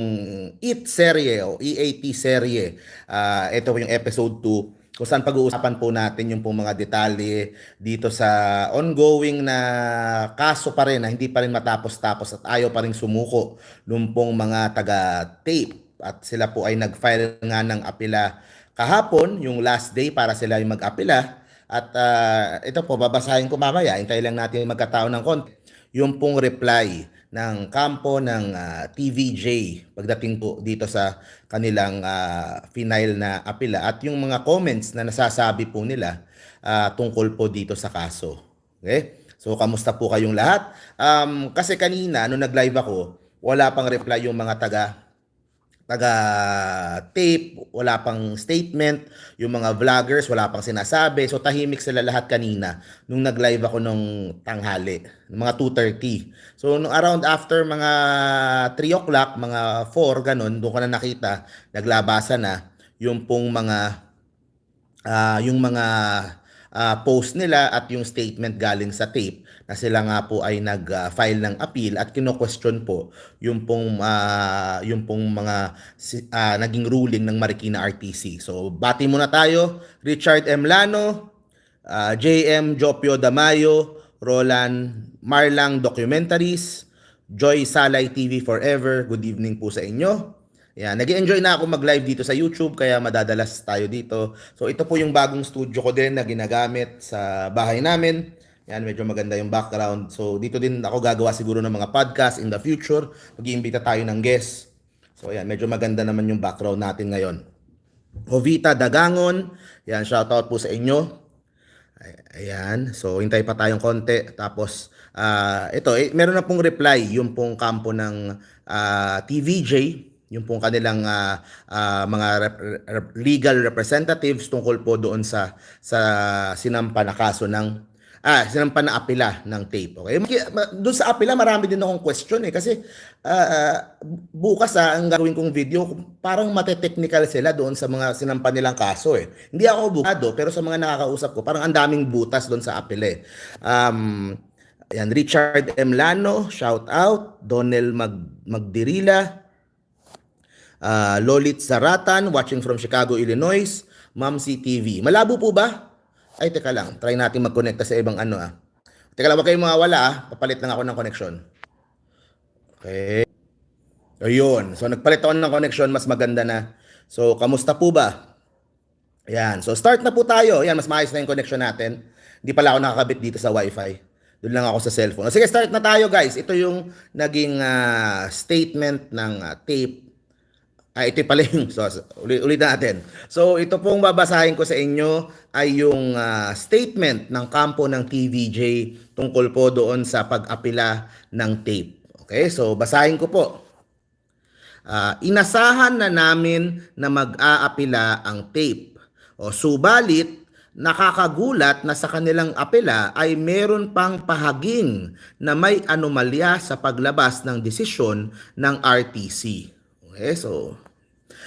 EAT serye o EAT serye. Ah, ito yung episode 2 kung saan pag-uusapan po natin yung pong mga detalye dito sa ongoing na kaso pa rin na hindi pa rin matapos-tapos at ayaw pa rin sumuko nung mga taga-tape. At sila po ay nag-file nga ng apela kahapon, yung last day para sila yung mag-apela at ah, ito po, babasahin ko mamaya, hintay lang natin magkatao ng konti. Yung pong reply ng kampo ng ah, TVJ pagdating po dito sa kanilang uh, final na apela at yung mga comments na nasasabi po nila ah, tungkol po dito sa kaso. Okay? So kamusta po kayong lahat? Um, kasi kanina nung nag-live ako, wala pang reply yung mga taga taga tape, wala pang statement, yung mga vloggers wala pang sinasabi. So tahimik sila lahat kanina nung nag-live ako nung tanghali, mga 2:30. So nung around after mga 3 o'clock, mga 4 ganun, doon ko na nakita, naglabasan na yung pong mga ah, yung mga ah, post nila at yung statement galing sa tape na sila nga po ay nag-file ng appeal at kino-question po yung pong ah, yung pong mga ah, naging ruling ng Marikina RTC. So bati muna tayo, Richard M. Lano, ah, JM Jopio Damayo, Roland Marlang Documentaries, Joy Salay TV Forever. Good evening po sa inyo. Yan, nag enjoy na ako mag-live dito sa YouTube kaya madadalas tayo dito. So ito po yung bagong studio ko din na ginagamit sa bahay namin. Yan, medyo maganda yung background. So dito din ako gagawa siguro ng mga podcast in the future. Mag-iimbita tayo ng guest. So yan, medyo maganda naman yung background natin ngayon. Jovita Dagangon, yan, shoutout po sa inyo. Ay- Ayan. So, hintay pa tayong konti. Tapos, ah ito, eh, meron na pong reply yung pong kampo ng ah, TVJ, yung pong kanilang ah, ah, mga rep- rep- legal representatives tungkol po doon sa sa sinampa na kaso ng ah sinampa na apela ng tape. Okay? Doon sa apela marami din akong question eh kasi ah, bukas ah, ang gagawin kong video parang mate-technical sila doon sa mga sinampa nilang kaso eh. Hindi ako bukado pero sa mga nakakausap ko parang ang daming butas doon sa apela eh. Um, Ayan, Richard M. Lano, shout out. Donel Mag Magdirila, ah, Lolit Zaratan, watching from Chicago, Illinois. Mamsi TV. Malabo po ba? Ay, teka lang. Try natin mag-connecta sa ibang ano ah. Teka lang, wag kayong mawawala ah. Papalit lang ako ng connection. Okay. Ayun. So, nagpalit ako ng connection. Mas maganda na. So, kamusta po ba? Ayan. So, start na po tayo. Ayan, mas maayos na yung connection natin. Hindi pala ako nakakabit dito sa wifi. Doon lang ako sa cellphone. Sige, start na tayo guys. Ito yung naging ah, statement ng ah, tape Ah, ito pala yung, so, ulit, ulit natin. So, ito pong babasahin ko sa inyo ay yung ah, statement ng kampo ng TVJ tungkol po doon sa pag-apila ng tape. Okay, so basahin ko po. Ah, inasahan na namin na mag-aapila ang tape. O subalit, nakakagulat na sa kanilang apela ay meron pang pahaging na may anomalya sa paglabas ng desisyon ng RTC. Okay, so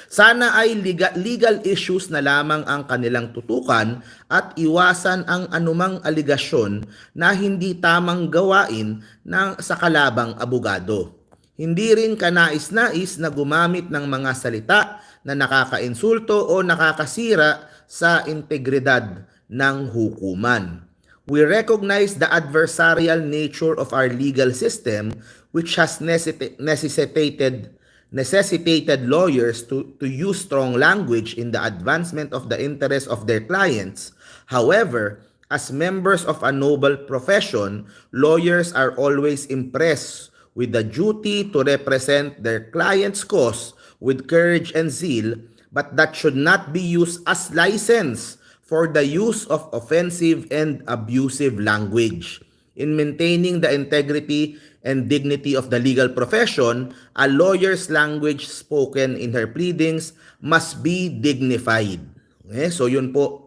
sana ay legal, issues na lamang ang kanilang tutukan at iwasan ang anumang aligasyon na hindi tamang gawain ng sa kalabang abogado. Hindi rin kanais-nais na gumamit ng mga salita na nakakainsulto o nakakasira sa integridad ng hukuman. We recognize the adversarial nature of our legal system which has necessita- necessitated necessitated lawyers to, to use strong language in the advancement of the interests of their clients. However, as members of a noble profession, lawyers are always impressed with the duty to represent their client's cause with courage and zeal, but that should not be used as license for the use of offensive and abusive language. In maintaining the integrity and dignity of the legal profession, a lawyer's language spoken in her pleadings must be dignified. Okay? So yun po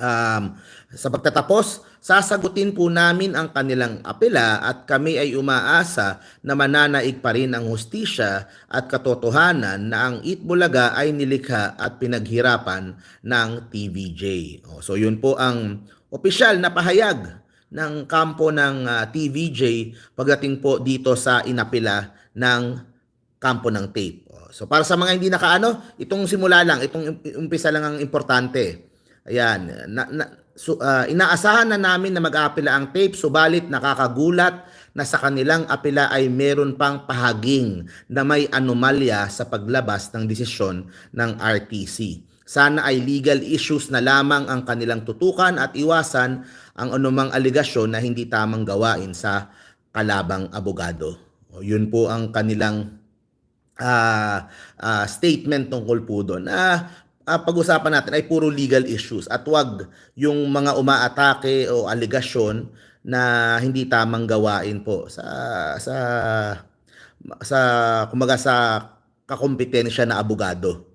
Um, sa pagtatapos, sasagutin po namin ang kanilang apela at kami ay umaasa na mananaig pa rin ang hustisya at katotohanan na ang Itbulaga ay nilikha at pinaghirapan ng TVJ. O, so yun po ang opisyal na pahayag ng kampo ng ah, TVJ pagdating po dito sa inapila ng kampo ng tape. O, So para sa mga hindi nakaano, itong simula lang, itong umpisa lang ang importante. Ayan, na, na, so, ah, inaasahan na namin na mag-aapila ang tape, subalit nakakagulat na sa kanilang apila ay meron pang pahaging na may anomalya sa paglabas ng desisyon ng RTC. Sana ay legal issues na lamang ang kanilang tutukan at iwasan ang anumang aligasyon na hindi tamang gawain sa kalabang abogado. O, yun po ang kanilang ah, ah, statement tungkol po doon. Ah, ah, pag-usapan natin ay puro legal issues at wag yung mga umaatake o aligasyon na hindi tamang gawain po sa sa sa kumaga sa kakompetensya na abogado.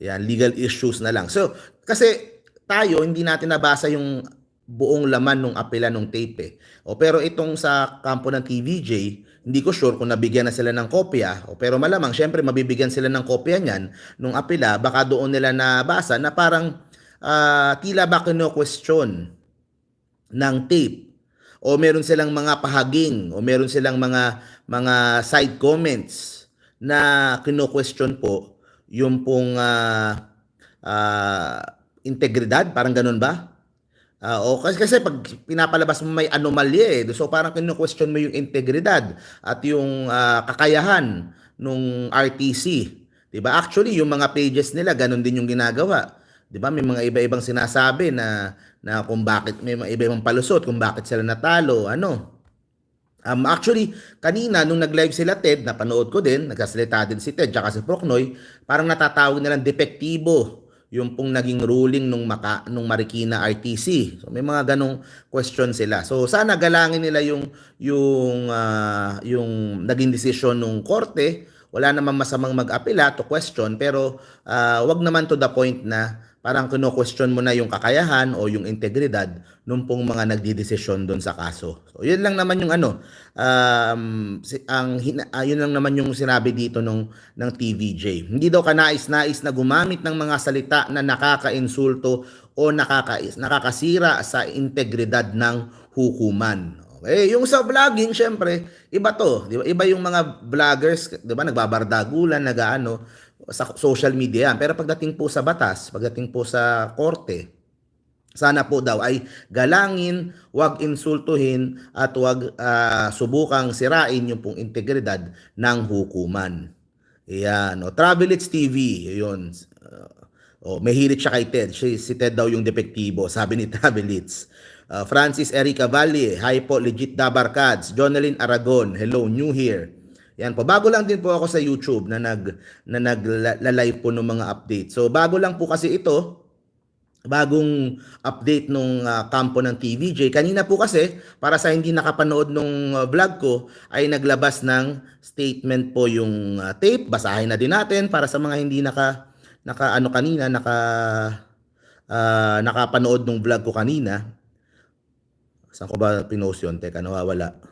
Yan, legal issues na lang. So, kasi tayo hindi natin nabasa yung buong laman ng apela ng tape eh. O pero itong sa kampo ng TVJ, hindi ko sure kung nabigyan na sila ng kopya. O pero malamang syempre mabibigyan sila ng kopya niyan nung apela, baka doon nila nabasa na parang ah, tila ba kino-question ng tape o meron silang mga pahaging o meron silang mga mga side comments na kino-question po yung pong ah, ah, integridad, parang ganun ba? Ah, o kasi, kasi pag pinapalabas mo may anomalya eh. So parang kino-question mo yung integridad at yung ah, kakayahan nung RTC. 'Di ba? Actually, yung mga pages nila ganun din yung ginagawa. 'Di ba? May mga iba-ibang sinasabi na na kung bakit may mga iba-ibang palusot, kung bakit sila natalo, ano. Um, actually, kanina nung nag-live sila Ted, napanood ko din, nagsasalita din si Ted tsaka si Procnoy, parang natatawag nilang depektibo yung pong naging ruling nung maka, nung Marikina RTC. So may mga ganong question sila. So sana galangin nila yung yung ah, yung naging desisyon nung korte. Wala namang masamang mag-apela to question pero ah, wag naman to the point na parang kino-question mo na yung kakayahan o yung integridad nung pong mga nagdidesisyon doon sa kaso. So, yun lang naman yung ano, um, si, ang, ah, yun lang naman yung sinabi dito nung, ng TVJ. Hindi daw kanais-nais na gumamit ng mga salita na nakaka-insulto o nakakais, nakakasira sa integridad ng hukuman. Okay, yung sa vlogging, syempre, iba to. Di ba? Iba yung mga vloggers, di ba, nagbabardagulan, nagaano, sa social media yan. Pero pagdating po sa batas, pagdating po sa korte, sana po daw ay galangin, wag insultuhin at wag ah, subukang sirain yung pong integridad ng hukuman. Yan, o Travelits TV, yun. Uh, oh, may hilit siya kay Ted. Si, si Ted daw yung depektibo, sabi ni Travelits. Uh, Francis Erica Valle, hi po, legit Dabarkads. Jonalyn Aragon, hello, new here. Yan po. Bago lang din po ako sa YouTube na nag na nag-live po ng mga update. So bago lang po kasi ito, bagong update nung ah, kampo ng TVJ. Kanina po kasi, para sa hindi nakapanood nung ah, vlog ko, ay naglabas ng statement po yung ah, tape. Basahin na din natin para sa mga hindi naka, naka ano kanina, naka, ah, nakapanood nung vlog ko kanina. Saan ko ba pinost yun? Teka, nawawala.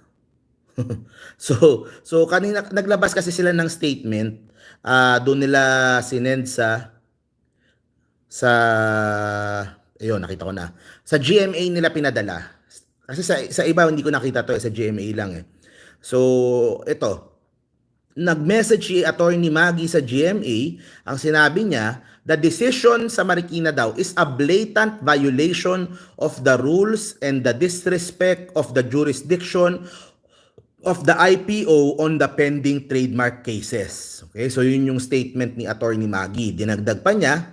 so, so kanina naglabas kasi sila ng statement. ah doon nila sinend sa sa ayun nakita ko na. Sa GMA nila pinadala. Kasi sa sa iba hindi ko nakita to eh, sa GMA lang eh. So ito nag-message si attorney Maggie sa GMA ang sinabi niya the decision sa Marikina daw is a blatant violation of the rules and the disrespect of the jurisdiction of the IPO on the pending trademark cases. Okay, so yun yung statement ni Attorney Maggie. Dinagdag pa niya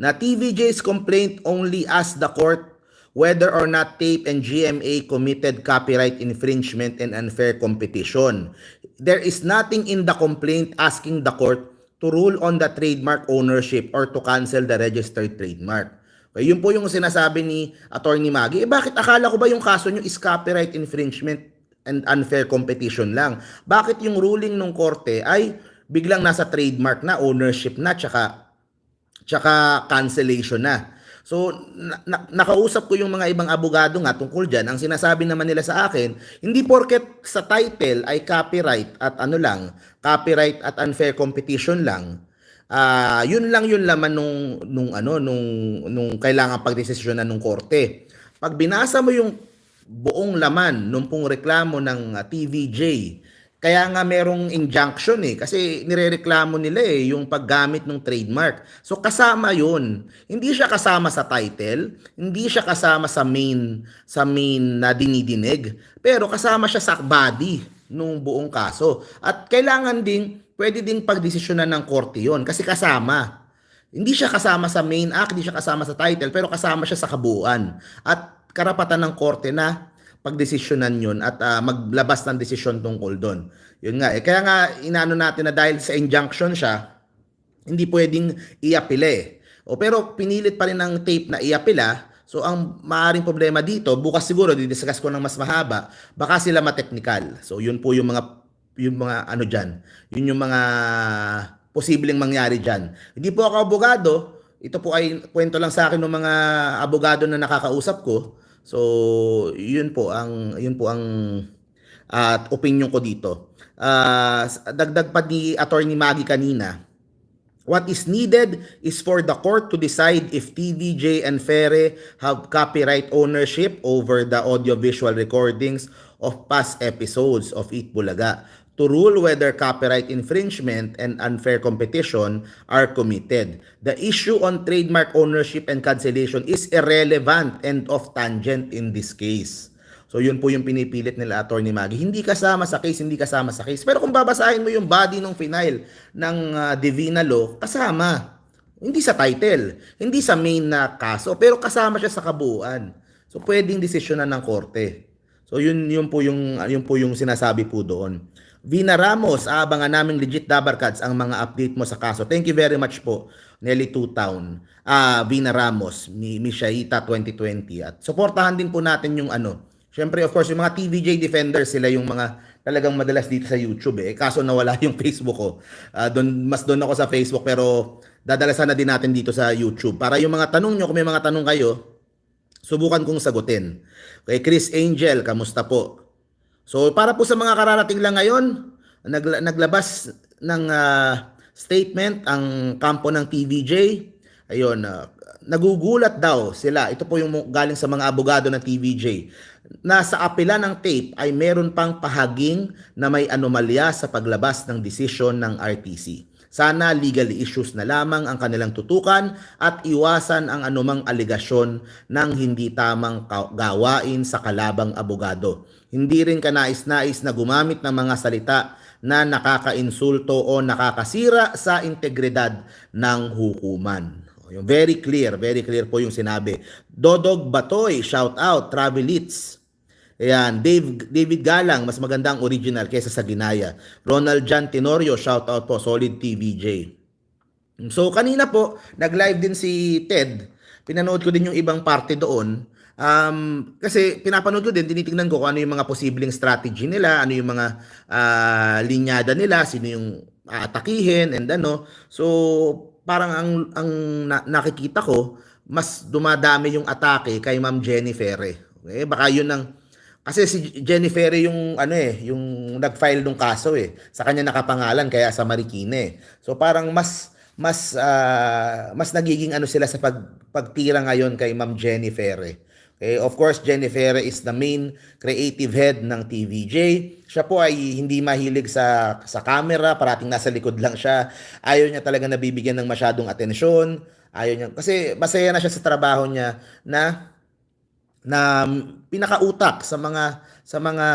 na TVJ's complaint only asked the court whether or not TAPE and GMA committed copyright infringement and unfair competition. There is nothing in the complaint asking the court to rule on the trademark ownership or to cancel the registered trademark. Okay, yun po yung sinasabi ni Attorney Maggie. Eh bakit akala ko ba yung kaso nyo is copyright infringement and unfair competition lang. Bakit yung ruling ng korte ay biglang nasa trademark na, ownership na, tsaka, tsaka cancellation na. So, na, na- nakausap ko yung mga ibang abogado nga tungkol dyan. Ang sinasabi naman nila sa akin, hindi porket sa title ay copyright at ano lang, copyright at unfair competition lang. Ah, yun lang yun laman nung nung ano nung nung kailangan pagdesisyonan ng korte. Pag binasa mo yung buong laman nung pong reklamo ng ah, TVJ Kaya nga merong injunction eh kasi nirereklamo nila eh yung paggamit ng trademark. So kasama 'yun. Hindi siya kasama sa title, hindi siya kasama sa main sa main na dinidinig, pero kasama siya sa body nung buong kaso. At kailangan ding pwede ding pagdesisyonan ng korte 'yon kasi kasama. Hindi siya kasama sa main act, hindi siya kasama sa title, pero kasama siya sa kabuuan. At karapatan ng korte na pagdesisyonan yun at ah, maglabas ng desisyon tungkol doon. Yun nga. Eh, kaya nga, inaano natin na dahil sa injunction siya, hindi pwedeng iapila eh. O, pero pinilit pa rin ng tape na iapila. So, ang maaring problema dito, bukas siguro, didiscuss ko ng mas mahaba, baka sila mateknikal. So, yun po yung mga, yung mga ano dyan. Yun yung mga posibleng mangyari dyan. Hindi po ako abogado. Ito po ay kwento lang sa akin ng mga abogado na nakakausap ko. So, yun po ang yun po ang at opinion ko dito. Ah, dagdag pa ni Attorney Maggie kanina. What is needed is for the court to decide if TVJ and Fere have copyright ownership over the audiovisual recordings of past episodes of Eat Bulaga to rule whether copyright infringement and unfair competition are committed. The issue on trademark ownership and cancellation is irrelevant and off tangent in this case. So yun po yung pinipilit nila Attorney Maggie. Hindi kasama sa case, hindi kasama sa case. Pero kung babasahin mo yung body ng final ng uh, Divina Law, kasama. Hindi sa title, hindi sa main na kaso, pero kasama siya sa kabuuan. So pwedeng desisyonan ng korte. So yun yun po yung yun po yung sinasabi po doon. Vina Ramos, aabangan namin legit Dabarkads ang mga update mo sa kaso. Thank you very much po, Nelly Two Town. Ah, Vina Ramos, ni Mishaita 2020 at suportahan din po natin yung ano. Syempre of course yung mga TVJ defenders sila yung mga talagang madalas dito sa YouTube eh. Kaso nawala yung Facebook ko. Ah, doon mas doon ako sa Facebook pero dadalasan na din natin dito sa YouTube. Para yung mga tanong nyo, kung may mga tanong kayo, subukan kong sagutin. Kay Chris Angel, kamusta po? So para po sa mga kararating lang ngayon, nagla- naglabas ng ah, statement ang kampo ng TVJ. Ayun, ah, nagugulat daw sila. Ito po yung galing sa mga abogado ng TVJ. Na sa apela ng tape ay meron pang pahaging na may anomalya sa paglabas ng desisyon ng RTC. Sana legal issues na lamang ang kanilang tutukan at iwasan ang anumang aligasyon ng hindi tamang gawain sa kalabang abogado. Hindi rin kanais-nais na gumamit ng mga salita na nakakainsulto o nakakasira sa integridad ng hukuman. Yung very clear, very clear po yung sinabi. Dodog Batoy, shout out, Travelits. Ayan, Dave, David Galang, mas magandang original kaysa sa Ginaya. Ronald Jan Tenorio, shout out po, Solid TVJ. So kanina po, nag-live din si Ted. Pinanood ko din yung ibang parte doon. Um, kasi pinapanood ko din, tinitingnan ko kung ano yung mga posibleng strategy nila, ano yung mga ah, linyada nila, sino yung aatakihin and ano. So parang ang ang na- nakikita ko mas dumadami yung atake kay Ma'am Jennifer. Okay? Baka yun ang kasi si Jennifer yung ano eh, yung nag-file ng kaso eh. Sa kanya nakapangalan kaya sa Marikina eh. So parang mas mas ah, mas nagiging ano sila sa pag, pagtira ngayon kay Ma'am Jennifer. eh. Okay, of course, Jennifer is the main creative head ng TVJ. Siya po ay hindi mahilig sa sa camera, parating nasa likod lang siya. Ayaw niya talaga nabibigyan ng masyadong atensyon. Ayaw niya kasi masaya na siya sa trabaho niya na na pinakautak sa mga sa mga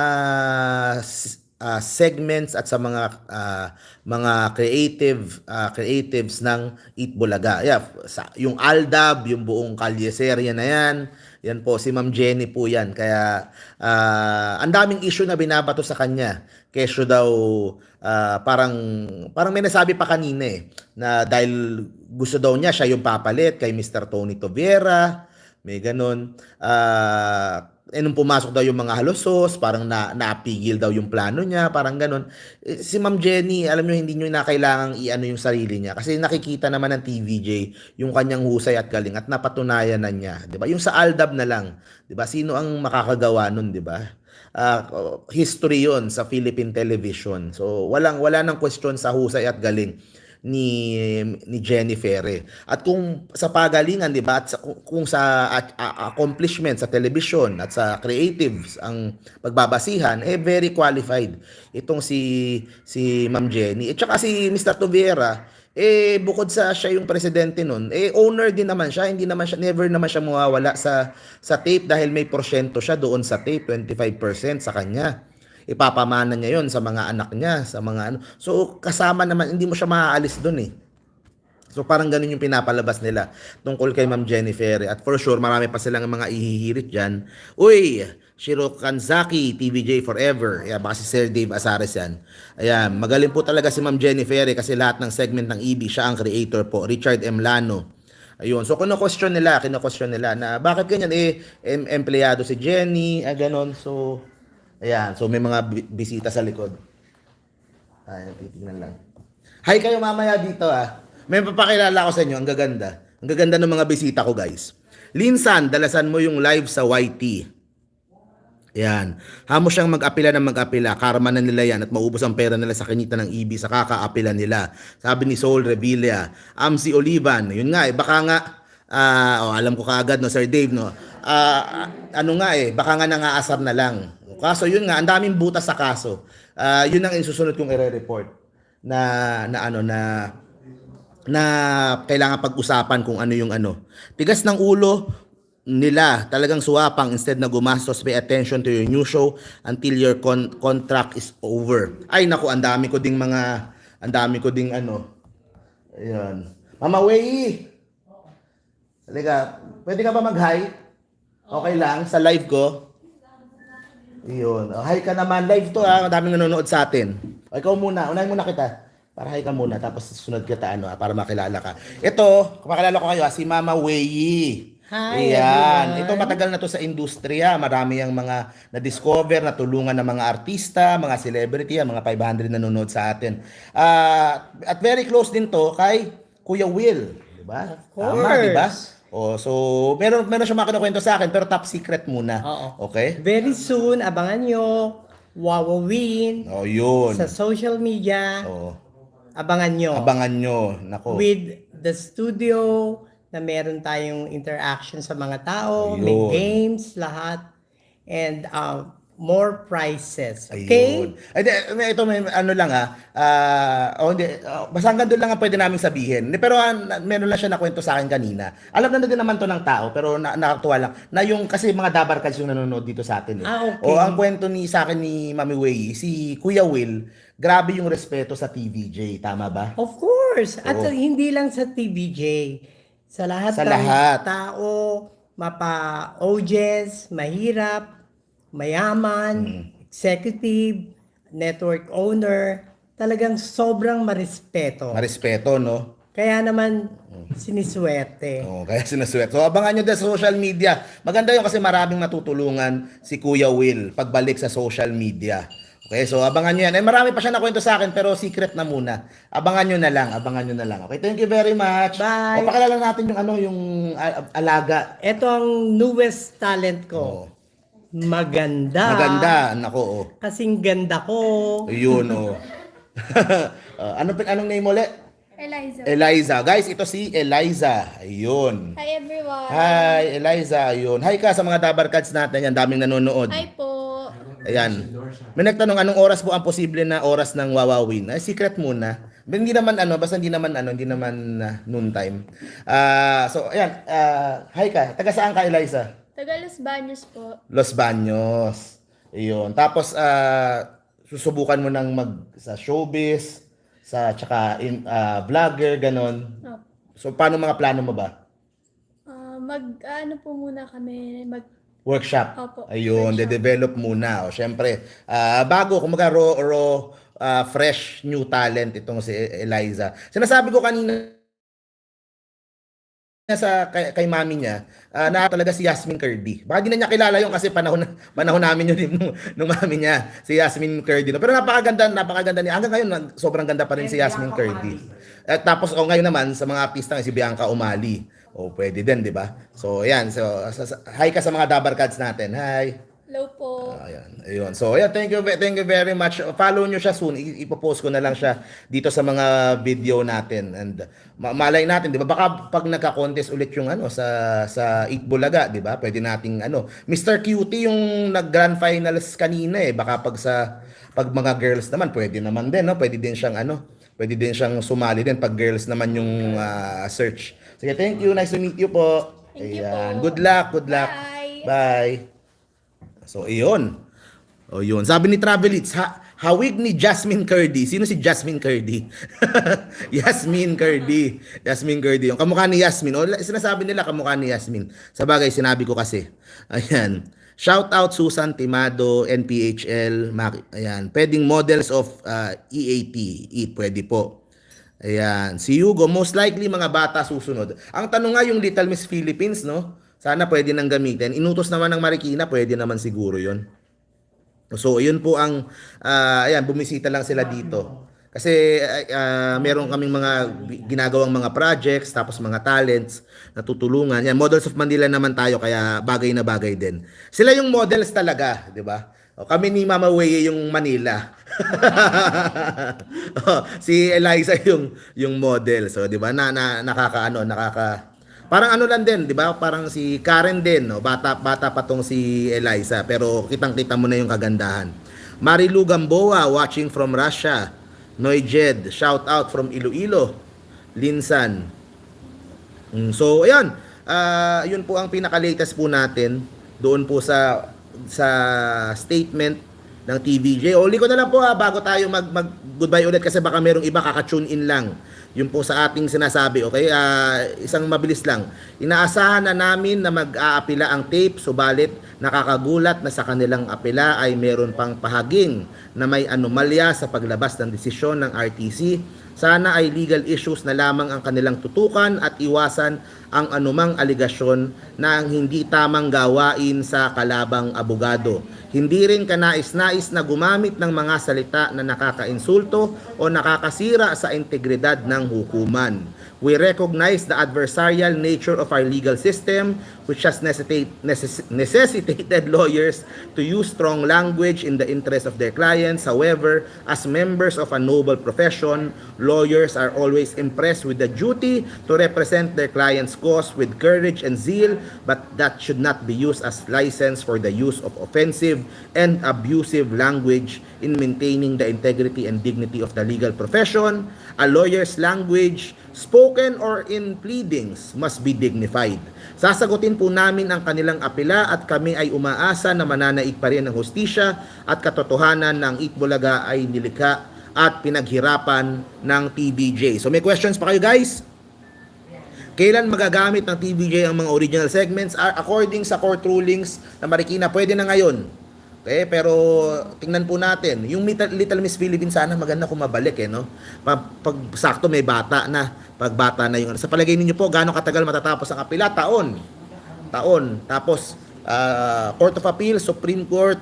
ah, segments at sa mga ah, mga creative ah, creatives ng Eat Bulaga. Yeah, sa, yung Aldab, yung buong Kalye Serya na yan. Yan po si Ma'am Jenny po yan. Kaya ah, ang daming issue na binabato sa kanya. Kesyo daw ah, parang parang may nasabi pa kanina eh na dahil gusto daw niya siya yung papalit kay Mr. Tony Toviera. May ganun. Ah, eh, nung pumasok daw yung mga halosos, parang na, napigil daw yung plano niya, parang ganun. Eh, si Ma'am Jenny, alam nyo, hindi nyo na kailangang i-ano yung sarili niya. Kasi nakikita naman ng TVJ yung kanyang husay at galing at napatunayan na niya. ba Yung sa Aldab na lang, ba sino ang makakagawa nun, 'di ba Ah, history yon sa Philippine television. So walang wala nang question sa husay at galing ni ni Jennifer. eh. At kung sa pagalingan, 'di ba, at sa, kung, sa at, a- accomplishment sa television at sa creatives ang pagbabasihan, eh very qualified itong si si Ma'am Jenny. At saka si Mr. Toviera, eh bukod sa siya yung presidente nun, eh owner din naman siya, hindi naman siya never naman siya mawawala sa sa tape dahil may porsyento siya doon sa tape, 25% sa kanya ipapamana niya yon sa mga anak niya, sa mga ano. So, kasama naman, hindi mo siya maaalis doon eh. So, parang ganun yung pinapalabas nila tungkol kay Ma'am Jennifer. At for sure, marami pa silang mga ihihirit dyan. Uy, Shiro Kanzaki, TVJ Forever. Ayan, baka si Sir Dave Asares yan. Ayan, magaling po talaga si Ma'am Jennifer kasi lahat ng segment ng EB, siya ang creator po. Richard M. Lano. Ayun. So, kino-question nila, kino-question nila na bakit ganyan eh, em- empleyado si Jenny, ah, ganon. So, ayan. So, may mga bi- bisita sa likod. Ay, titignan lang. Hi kayo mamaya dito ah. May papakilala ko sa inyo, ang gaganda. Ang gaganda ng mga bisita ko guys. Linsan, dalasan mo yung live sa YT. Yan. Hamo siyang mag-apila ng mag-apila. Karma na nila yan at maubos ang pera nila sa kinita ng EB sa kaka-apila nila. Sabi ni Soul Revilla. Amsi Olivan. Yun nga eh. Baka nga, ah, oh, alam ko kaagad no, Sir Dave, no. Ah, ano nga eh, baka nga nangaasar na lang. Kaso yun nga, ang daming butas sa kaso. Ah, yun ang isusunod kong ire-report na na ano na na kailangan pag-usapan kung ano yung ano. Tigas ng ulo nila, talagang suwapang instead na gumastos, pay attention to your new show until your con- contract is over. Ay naku, ang dami ko ding mga, ang dami ko ding ano. Ayun. Mama Wei! Halika, pwede ka ba mag-hi? Okay lang, sa live ko. Yun. Oh, hi ka naman. Live to ah. Ang daming nanonood sa atin. O, ikaw muna. Unahin muna kita. Para hi ka muna. Tapos sunod kita ano, para makilala ka. Ito, makilala ko kayo si Mama Wei. Hi, Ayan. everyone. Ito matagal na to sa industriya. Marami ang mga na-discover, natulungan ng mga artista, mga celebrity, ang mga 500 nanonood sa atin. Ah, at very close din to kay Kuya Will. Diba? Of Tama, diba? Oh, so meron meron siya makinukwento sa akin pero top secret muna. Oo. Okay? Very soon, abangan nyo, Wawawin, Oh, yun. sa social media, Oh, abangan nyo. abangan nyo. Nako. With the studio, na meron tayong interaction sa mga tao, may Ayun. games, lahat, and uh, more prizes. Okay? Ayun. Ay, ito may ano lang ah. Ah, oh, hindi, oh, basta hanggang doon lang ang pwede naming sabihin. Pero na- meron lang siya nakwento sa akin kanina. Alam na din naman to ng tao, pero na, nakakatuwa lang. Na yung kasi mga dabarkads yung nanonood dito sa atin. Eh. Ah, okay. O ang kwento ni sa akin ni Mami Wei, si Kuya Will, grabe yung respeto sa TVJ, tama ba? Of course. At hindi lang sa TVJ. Sa lahat Sa ng lahat. tao, mapa-audience, mahirap, mayaman, Mm. executive, network owner, talagang sobrang marespeto. Marespeto, no? Kaya naman siniswerte. Oh, kaya sinaswet. So abangan nyo din sa social media. Maganda yun kasi maraming matutulungan si Kuya Will pagbalik sa social media. Okay, so abangan nyo yan. Eh, marami pa siya nakwento sa akin pero secret na muna. Abangan nyo na lang, abangan nyo na lang. Okay, thank you very much. Bye. O, pakilala natin yung ano, yung alaga. Ito ang newest talent ko. Oh. Maganda. Maganda, nako. Oh. Kasing ganda ko. Ayun, oh. Ah, anong, anong name ulit? Eliza. Eliza. Guys, ito si Eliza. Ayun. Hi everyone. Hi, Eliza. Ayun. Hi ka sa mga Dabarkads natin. Yan, daming nanonood. Hi po. Ayan. May nagtanong anong oras po ang posible na oras ng wawawin? Ay, secret muna. But hindi naman ano, basta hindi naman ano, hindi naman ah, noon time. Ah, so ayan, ah, hi ka. Taga saan ka, Eliza? Taga Los Baños po. Los Baños. Ayun. Tapos ah, susubukan mo nang mag sa showbiz, sa tsaka in, ah, vlogger ganon. Oh. So paano mga plano mo ba? Ah, mag ano po muna kami mag Workshop. Opo, Ayun, workshop. de-develop muna. O, syempre, ah, bago, kumaga raw, raw ah, fresh new talent itong si Eliza. Sinasabi ko kanina sa kay, kay mami niya ah, na talaga si Yasmin Curdy. Baka di na niya kilala yun kasi panahon panahon namin yun nung, nung mami niya, si Yasmin Curdy. No? Pero napakaganda, napakaganda niya. Hanggang ngayon, sobrang ganda pa rin si Yasmin Curdy. At tapos oh, ngayon naman sa mga artista si Bianca Umali. O pwede din, di ba? So, ayan. So, hi ka sa mga Dabarkads natin. Hi. Hello po. Ayan. Ayun. So, ayan, thank you thank you very much. Follow nyo siya soon. I- ipopost ko na lang siya dito sa mga video natin and ma- malay natin, 'di ba? Baka pag nagka-contest ulit yung ano sa sa Eat Bulaga, 'di ba? Pwede nating ano, Mr. Cutie yung nag-grand finals kanina eh. Baka pag sa pag mga girls naman, pwede naman din, no? Pwede din siyang ano, pwede din siyang sumali din pag girls naman yung ah, search. Sige, thank you. Nice to meet you po. Thank you Ayan. po. Good luck, good luck. Bye. Bye. So, iyon. O, yun. Sabi ni Travelits, ha hawig ni Jasmine Curdy. Sino si Jasmine Curdy? Yasmine Curdy. Yasmine Curdy. Yung kamukha ni Yasmine. O, sinasabi nila kamukha ni Yasmine. Sa bagay, sinabi ko kasi. Ayan. Shout out Susan Timado, NPHL. Ayan. Pwedeng models of uh, EAT. Eat, pwede po. Ayan. Si Hugo, most likely mga bata susunod. Ang tanong nga yung Little Miss Philippines, no? Sana pwede nang gamitin. Inutos naman ng Marikina, pwede naman siguro yon. So, yun po ang, ah, ayan, bumisita lang sila dito. Kasi ah, meron kaming mga ginagawang mga projects, tapos mga talents na tutulungan. Yan, Models of Manila naman tayo, kaya bagay na bagay din. Sila yung models talaga, di ba? O, kami ni Mama Weye yung Manila. Si Eliza yung yung model. So, 'di ba? Na, na nakakaano, nakaka Parang ano lang din, 'di ba? Parang si Karen din, no? Bata bata pa tong si Eliza, pero kitang-kita mo na yung kagandahan. Marilu Gamboa watching from Russia. Noy Jed, shout out from Iloilo. Linsan. Mm, so, ayan. Ah, yun po ang pinaka-latest po natin doon po sa sa statement ng TVJ. Uli ko na lang po ha, bago tayo mag, mag goodbye ulit kasi baka merong iba kaka-tune in lang. Yun po sa ating sinasabi, okay? Ah, isang mabilis lang. Inaasahan na namin na mag-aapila ang tape, subalit nakakagulat na sa kanilang apela ay meron pang pahaging na may anomalya sa paglabas ng desisyon ng RTC sana ay legal issues na lamang ang kanilang tutukan at iwasan ang anumang aligasyon na ang hindi tamang gawain sa kalabang abogado. Hindi rin kanais-nais na gumamit ng mga salita na nakakainsulto o nakakasira sa integridad ng hukuman. We recognize the adversarial nature of our legal system which has necessitate, necess- necessitated lawyers to use strong language in the interest of their clients. However, as members of a noble profession, lawyers are always impressed with the duty to represent their client's cause with courage and zeal, but that should not be used as license for the use of offensive and abusive language in maintaining the integrity and dignity of the legal profession. A lawyer's language, spoken or in pleadings, must be dignified. Sasagutin po namin ang kanilang apela at kami ay umaasa na mananaig pa rin ang hustisya at katotohanan ng Itbulaga ay nilikha at pinaghirapan ng TBJ. So may questions pa kayo guys? Kailan magagamit ng TVJ ang mga original segments? According sa court rulings na Marikina, pwede na ngayon. Okay, pero tingnan po natin. Yung Little, Miss Philippines sana maganda kung mabalik eh, no? Pag, pag sakto may bata na, pag bata na yung. Sa palagay ninyo po, gaano katagal matatapos ang apela? Taon. Taon. Tapos, ah, Court of Appeal, Supreme Court,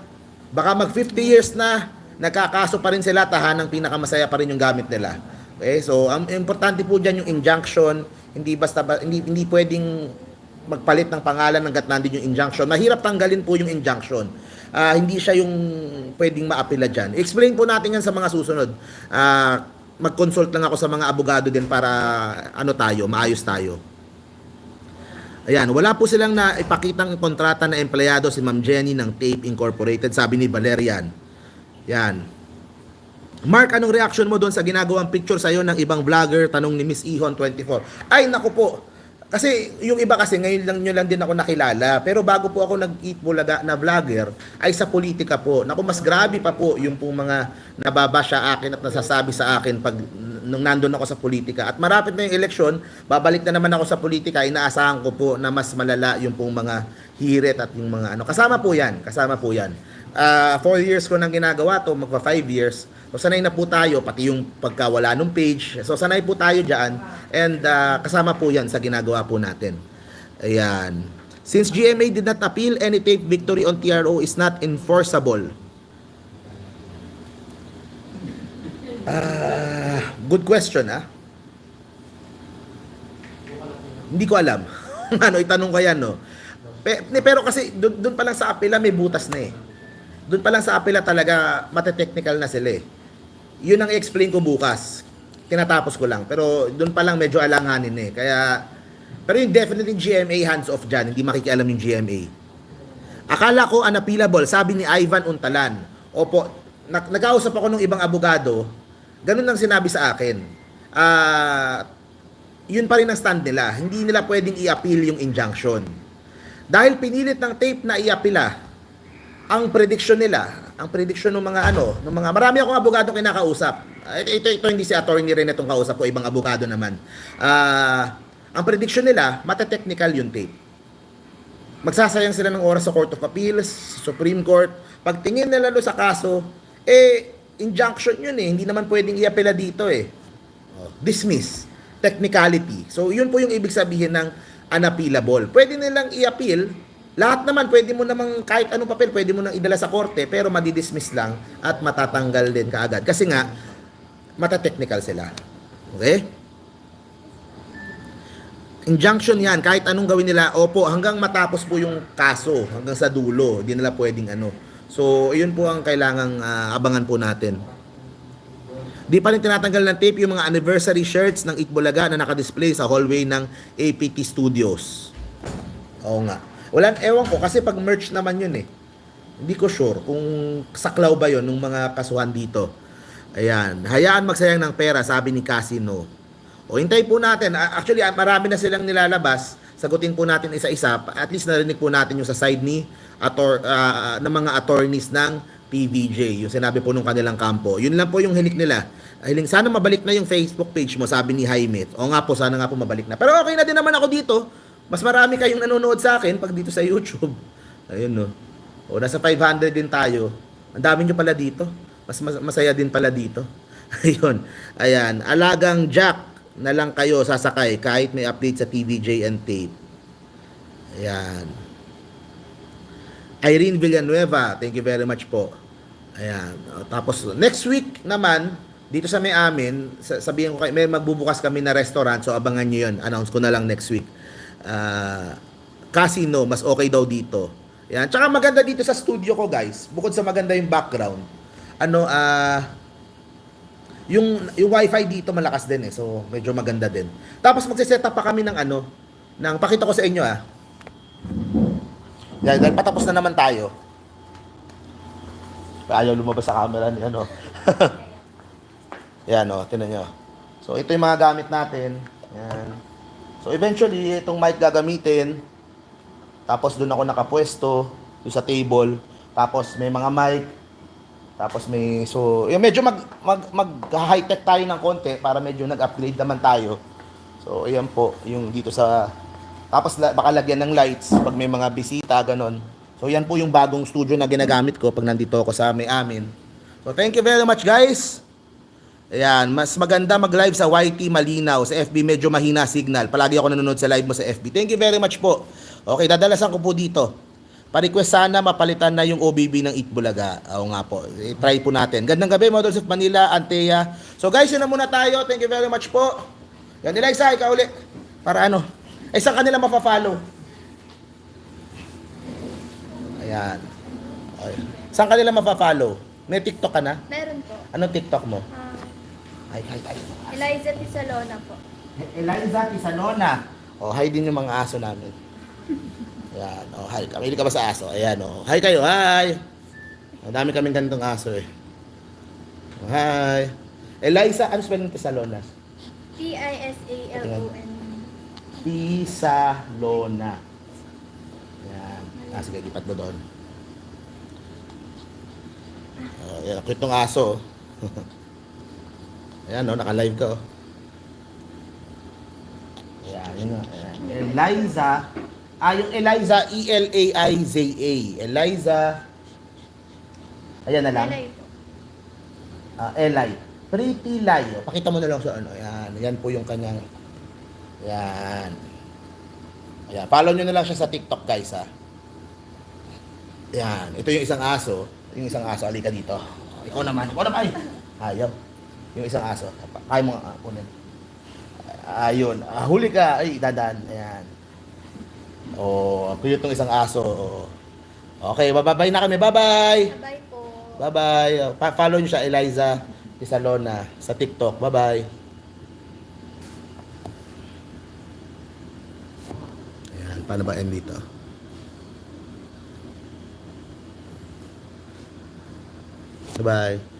baka mag 50 years na, nagkakaso pa rin sila, tahanang pinakamasaya pa rin yung gamit nila. Okay, so ang importante po diyan yung injunction, hindi basta ba, hindi hindi pwedeng magpalit ng pangalan hangga't nandun yung injunction. Mahirap tanggalin po yung injunction. Ah, hindi siya yung pwedeng maapila diyan. Explain po natin yan sa mga susunod. Ah, mag-consult lang ako sa mga abogado din para ano tayo, maayos tayo. Ayan, wala po silang na ipakitang kontrata na empleyado si Ma'am Jenny ng Tape Incorporated, sabi ni Valerian. Yan. Mark, anong reaction mo doon sa ginagawang picture sa'yo ng ibang vlogger? Tanong ni Miss Ihon 24. Ay, naku po. Kasi yung iba kasi ngayon lang nyo lang din ako nakilala. Pero bago po ako nag-eat bulaga na vlogger, ay sa politika po. Naku, mas grabe pa po yung pong mga nababa sa akin at nasasabi sa akin pag nung nandun ako sa politika. At marapit na yung eleksyon, babalik na naman ako sa politika, inaasahan ko po na mas malala yung pong mga hirit at yung mga ano. Kasama po yan, kasama po yan. Ah, four years ko nang ginagawa to, magpa five years. So sanay na po tayo, pati yung pagkawala ng page. So sanay po tayo dyan. And ah, kasama po yan sa ginagawa po natin. Ayan. Since GMA did not appeal, any tape victory on TRO is not enforceable. Ah, good question ah. Hindi ko alam. ano, itanong ko yan, no? Pe- pero kasi doon pa lang sa apela may butas na eh. Doon pa lang sa apela talaga mate-technical na sila eh. Yun ang i-explain ko bukas. Tinatapos ko lang. Pero doon pa lang medyo alanganin eh. Kaya, pero yung definitely GMA hands off dyan. Hindi makikialam yung GMA. Akala ko unappealable, sabi ni Ivan Untalan. Opo, nag nagkausap ako ng ibang abogado, ganun lang sinabi sa akin. Ah, yun pa rin ang stand nila. Hindi nila pwedeng i-appeal yung injunction. Dahil pinilit ng tape na i-appeala, ang prediction nila, ang prediction ng mga ano, ng mga marami akong abogado kinakausap. Ito, ito, ito hindi si attorney rin itong kausap ko, ibang abogado naman. Ah, ang prediction nila, mata-technical yung tape magsasayang sila ng oras sa Court of Appeals, Supreme Court. Pagtingin nila doon sa kaso, eh, injunction yun eh. Hindi naman pwedeng iapela dito eh. Oh, dismiss. Technicality. So, yun po yung ibig sabihin ng unappealable. Pwede nilang i-appeal. Lahat naman, pwede mo namang kahit anong papel, pwede mo nang idala sa korte, pero madidismiss lang at matatanggal din kaagad. Kasi nga, mata-technical sila. Okay? Injunction yan, kahit anong gawin nila, opo, hanggang matapos po yung kaso, hanggang sa dulo, hindi nila pwedeng ano. So, yun po ang kailangang ah, abangan po natin. Di pa rin tinatanggal ng tape yung mga anniversary shirts ng Itbulaga na nakadisplay sa hallway ng APT Studios. Oo nga. Wala, ewan ko, kasi pag merch naman yun eh. Hindi ko sure kung saklaw ba yon ng mga kasuhan dito. Ayan. Hayaan magsayang ng pera, sabi ni Casino. O hintay po natin. Actually, marami na silang nilalabas. Sagutin po natin isa-isa. At least narinig po natin yung sa side ni ator, ah, ng mga attorneys ng PVJ. Yung sinabi po nung kanilang kampo. Yun lang po yung hilik nila. Hiling, sana mabalik na yung Facebook page mo, sabi ni Jaime. O nga po, sana nga po mabalik na. Pero okay na din naman ako dito. Mas marami kayong nanonood sa akin pag dito sa YouTube. Ayun no. O nasa 500 din tayo. Ang dami nyo pala dito. Mas, mas masaya din pala dito. Ayun. Ayan. Alagang Jack na lang kayo sasakay kahit may update sa TVJ and tape. Ayan. Irene Villanueva, thank you very much po. Ayan. Tapos next week naman, dito sa may amin, sa- sabihin ko kayo, may magbubukas kami na restaurant, so abangan nyo yun. Announce ko na lang next week. Ah, casino, mas okay daw dito. Yan. Tsaka maganda dito sa studio ko, guys. Bukod sa maganda yung background. Ano, ah, yung, yung wifi dito malakas din eh. So, medyo maganda din. Tapos magsiset up pa kami ng ano, ng, pakita ko sa inyo ah. Dahil, dahil patapos na naman tayo. Ayaw lumabas sa camera ni ano. Yan o, oh, tinan nyo. So, ito yung mga gamit natin. Yan. So, eventually, itong mic gagamitin. Tapos, doon ako nakapwesto. Doon sa table. Tapos, may mga mic. Tapos, may... So, yung medyo mag, mag, mag high-tech tayo ng konti para medyo nag-upgrade naman tayo. So, ayan po. Yung dito sa... Tapos, baka lagyan ng lights pag may mga bisita, ganon. So, yan po yung bagong studio na ginagamit ko pag nandito ako sa may amin. So, thank you very much, guys. Ayan, mas maganda mag-live sa YT Malinaw. Sa FB medyo mahina signal. Palagi ako nanonood sa live mo sa FB. Thank you very much po. Okay, dadalasan ko po dito. Pa-request sana mapalitan na yung OBB ng Itbulaga. Oo nga po. Eh, try po natin. Gandang gabi, Models of Manila, Antea. So guys, yun na muna tayo. Thank you very much po. Yan, Eliza, ikaw ulit. Para ano? Eh, saan kanila mapafollow? Ayan. Okay. Saan kanila mapafollow? May TikTok ka na? Meron po. Anong TikTok mo? Ah, Ay, ay, ay. Eliza Tisalona po. Eliza Tisalona. Oh, hi din yung mga aso namin. Ayan, oh, hi. Kamili ka ba sa aso? Ayan, oh. Hi kayo, hi. Ang dami kaming ganitong aso eh. Oh, hi. Eliza, ano spelling Tisalona? T-I-S-A-L-O-N. Tisalona. Ayan. Ah, sige, lipat mo doon. Oh, yan, cute aso. oh. Ayan, oh, naka-live ka, oh. Ayan, yun, oh. Ayan. Eliza. Ah, yung Eliza, E-L-A-I-Z-A. Eliza. Ayan na lang. Elay po. Ah, Eli. Pretty Lie. O, Pakita mo na lang sa ano. Ayan. Yan po yung kanyang... Ayan. Ayan. Follow nyo na lang siya sa TikTok, guys, ha. Ayan. Ito yung isang aso. Yung isang aso. Alika dito. Ikaw naman. Ikaw naman. Ay. Ayaw. Yung isang aso. Kaya mo nga. ah, Kunin. Ayun. Ah, huli ka. Ay, dadaan. Ayan. Oh, ang cute ng isang aso. Okay, bababay na kami. Bye-bye. Bye po. Bye-bye. Pa- follow nyo siya, Eliza Isalona, sa TikTok. Bye-bye. Ayan, paano ba end dito? Bye-bye.